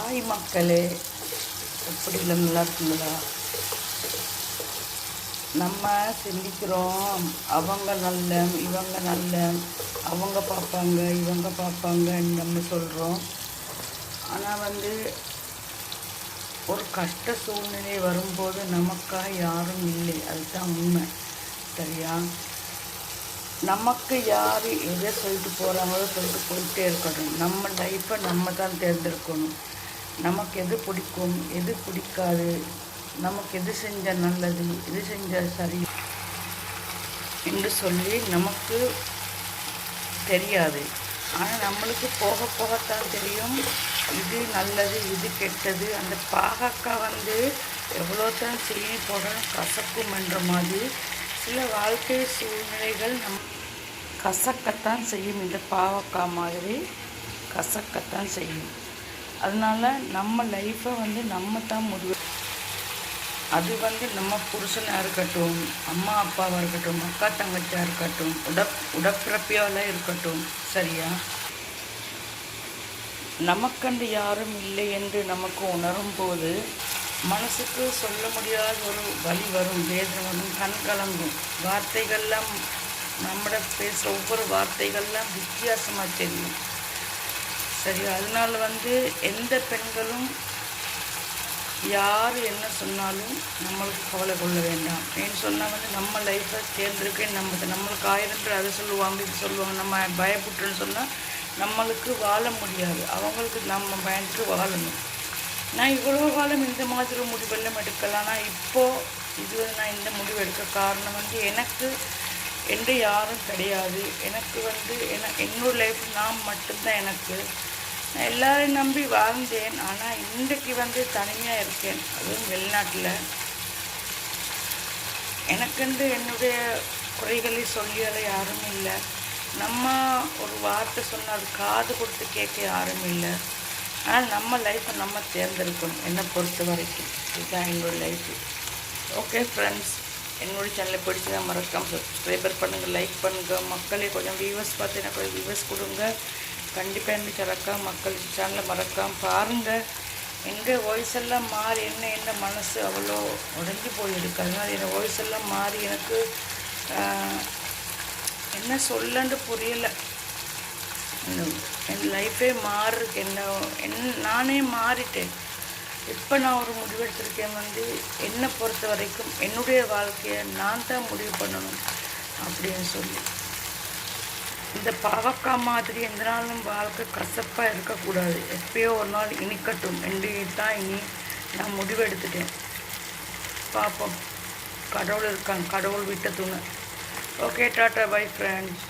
Hi மக்களே எப்படி இல்லை நல்லா இருக்குங்களா? நம்ம சிந்திக்கிறோம். அவங்க நல்ல இவங்க நல்ல அவங்க பார்ப்பாங்க இவங்க பார்ப்பாங்கன்னு நம்ம சொல்கிறோம் ஆனால் வந்து ஒரு கஷ்ட சூழ்நிலை வரும்போது நமக்காக யாரும் இல்லை. அதுதான் உண்மை. சரியா? நமக்கு யார் எதை சொல்லிட்டு போகிறாங்களோ சொல்லிட்டு போயிட்டே இருக்கணும். நம்ம லைஃப்பை நம்ம தான் தேர்ந்தெடுக்கணும். நமக்கு எது பிடிக்கும் எது பிடிக்காது நமக்கு எது செஞ்சால் நல்லது எது செஞ்சால் சரி என்று சொல்லி நமக்கு தெரியாது. ஆனால் நம்மளுக்கு போக போகத்தான் தெரியும். இது நல்லது இது கெட்டது. அந்த பாகக்காய் வந்து எவ்வளோ தான் சீனி போடணும் கசக்கும் என்ற மாதிரி சில வாழ்க்கை சூழ்நிலைகள் நம் கசக்கத்தான் செய்யும். இந்த பாவக்காய் மாதிரி கசக்கத்தான் செய்யும். அதனால் நம்ம லைஃப்பை வந்து நம்ம தான் முடிவு அது வந்து நம்ம புருஷனாக இருக்கட்டும் அம்மா அப்பாவாக இருக்கட்டும் அக்கா தங்கச்சியாக இருக்கட்டும் உடப் உடப்பிறப்பியாவில் இருக்கட்டும் சரியா? நமக்கண்டு யாரும் இல்லை என்று நமக்கு உணரும் போது மனசுக்கு சொல்ல முடியாத ஒரு வலி வரும் வேதனை வரும் கண் கலங்கும். வார்த்தைகள்லாம் நம்மட பேசுகிற ஒவ்வொரு வார்த்தைகள்லாம் வித்தியாசமாக தெரியும். சரி அதனால் வந்து எந்த பெண்களும் யார் என்ன சொன்னாலும் நம்மளுக்கு கவலை கொள்ள வேண்டாம். ஏன்னு சொன்னால் வந்து நம்ம லைஃப்பை தேர்ந்தெடுக்க நம்ம நம்மளுக்கு ஆயிரம் அதை சொல்லுவாங்க இது சொல்லுவாங்க நம்ம பயப்பட்டுன்னு சொன்னால் நம்மளுக்கு வாழ முடியாது. அவங்களுக்கு நம்ம பயந்துட்டு வாழணும். நான் இவ்வளோ காலம் இந்த மாதிரி முடிவெல்லாம் எடுக்கலாம் ஆனால் இப்போது இது நான் இந்த முடிவு எடுக்க காரணம் வந்து எனக்கு என்று யாரும் கிடையாது. எனக்கு வந்து என என்னோட லைஃப் நான் மட்டும்தான் எனக்கு. நான் எல்லாரையும் நம்பி வாழ்ந்தேன். ஆனால் இன்றைக்கு வந்து தனியாக இருக்கேன். அதுவும் வெளிநாட்டில். எனக்கென்று என்னுடைய குறைகளை சொல்லியால யாரும் இல்லை. நம்ம ஒரு வார்த்தை சொன்னால் அது காது கொடுத்து கேட்க யாரும் இல்லை. ஆனால் நம்ம லைஃப்பை நம்ம தேர்ந்தெடுக்கணும். என்னை பொறுத்த வரைக்கும் இதுதான் எங்களோட லைஃப் ஓகே ஃப்ரெண்ட்ஸ் என்னோடய சேனலை பிடிச்சதா மறக்காமல் சப்ஸ்கிரைபர் பண்ணுங்கள் லைக் பண்ணுங்கள் மக்களே கொஞ்சம் வியூவர்ஸ் பார்த்து எனக்கு கொஞ்சம் வியூவர்ஸ் கொடுங்க. கண்டிப்பாக என்ன சரக்கா மக்கள் சேனலை மறக்காமல் பாருங்கள் எங்கள் வாய்ஸ் எல்லாம் மாறி என்ன என்ன மனசு அவ்வளோ உடஞ்சி போயிருக்கு. அதனால் என் வாய்ஸ் எல்லாம் மாறி எனக்கு என்ன சொல்லன்னு புரியலை. என் லைஃபே மாறுக்கு என்ன என் நானே மாறிட்டேன். இப்போ நான் ஒரு முடிவெடுத்திருக்கேன் வந்து என்னை பொறுத்த வரைக்கும் என்னுடைய வாழ்க்கையை நான் தான் முடிவு பண்ணணும் அப்படின்னு சொல்லி. இந்த பாவக்காய் மாதிரி எந்த நாளும் வாழ்க்கை கசப்பாக இருக்கக்கூடாது. எப்பயோ ஒரு நாள் இனிக்கட்டும். என்று தான் இனி நான் முடிவு எடுத்துட்டேன் பார்ப்போம் கடவுள் இருக்கான். கடவுள் விட்ட துணை. Okay tata. Bye friends